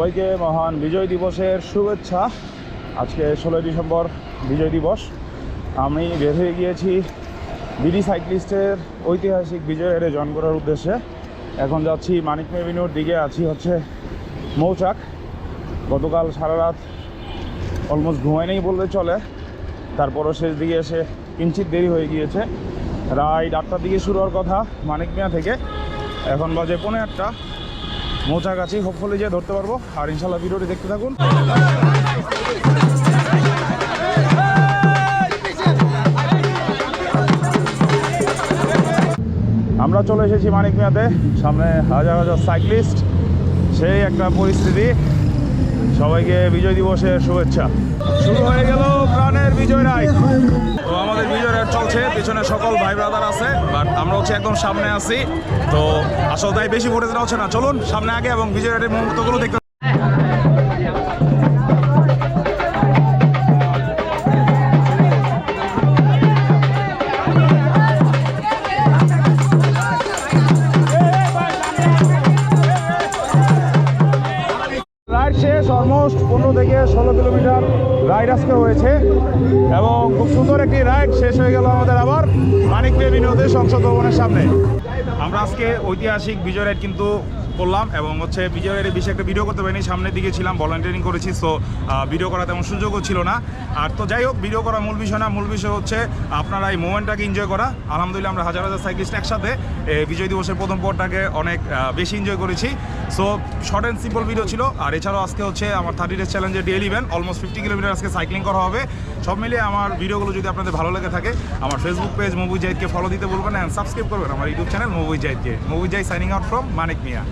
সবাইকে মহান বিজয় দিবসের শুভেচ্ছা। আজকে ষোলোই ডিসেম্বর বিজয় দিবস। আমি বের হয়ে গিয়েছি বিডি সাইক্লিস্টের ঐতিহাসিক বিজয়ের জয়েন করার উদ্দেশ্যে। এখন যাচ্ছি মানিক মেভিনিউর দিকে, আছি হচ্ছে মৌচাক। গতকাল সারা রাত অলমোস্ট ঘুমাই নেই বললে চলে। তারপরও শেষ দিকে এসে কিঞ্চিত দেরি হয়ে গিয়েছে। রাইড আটটার দিকে শুরু হওয়ার কথা মানিক মিয়া থেকে। এখন বাজে পৌনে আটটা। মৌচাক আছি হোপফুলি যে ধরতে পারব। আর ইনশাল্লাহ ভিডিওটি দেখতে থাকুন। আমরা চলে এসেছি মানিক মিয়াতে। সামনে হাজার হাজার সাইক্লিস্ট সেই একটা পরিস্থিতি। সবাইকে বিজয় দিবসের শুভেচ্ছা। শুরু হয়ে গেল প্রাণের বিজয় রায়। তো আমাদের পিছনে সকল ভাই ব্রাদার আছে, বাট আমরা হচ্ছে একদম সামনে আছি। তো আসলে তাই বেশি ফুটেজ হচ্ছে না। চলুন সামনে আগে এবং বিজয় রায়ের মুহূর্তগুলো দেখতে শেষ অলমোস্ট পনেরো থেকে ষোলো কিলোমিটার রাইড আজকে হয়েছে। এবং খুব সুন্দর একটি রাইড শেষ হয়ে গেল আমাদের আবার মানিক প্রেমী বিনোদের সংসদ ভবনের সামনে। আমরা আজকে ঐতিহাসিক বিজয় রাইড কিন্তু করলাম এবং হচ্ছে বিজয় রাইডের বেশি একটা ভিডিও করতে পারিনি, সামনের দিকে ছিলাম ভলান্টিয়ারিং করেছি সো ভিডিও করা তেমন সুযোগও ছিল না। আর তো যাই হোক ভিডিও করা মূল বিষয় না, মূল বিষয় হচ্ছে আপনারা এই মোমেন্টটাকে এনজয় করা। আলহামদুলিল্লাহ আমরা হাজার হাজার সাইক্লিস্ট একসাথে বিজয় দিবসের প্রথম পরটাকে অনেক বেশি এনজয় করেছি। So short and simple video ছিল। আর এছাড়াও আজকে হচ্ছে আমার থার্টি ডেজ চ্যালেঞ্জের daily event almost fifty kilometre আজকে সাইক্লিং করা হবে। সব মিলিয়ে আমার ভিডিওগুলো যদি আপনাদের ভালো লেগে থাকে, আমার ফেসবুক পেজ মুভি জাহিদকে ফলো দিতে বলবেন অ্যান্ড সাবস্ক্রাইব করবেন আমার YouTube channel movie জাহিদকে movie Zahid signing out from Manik Mia.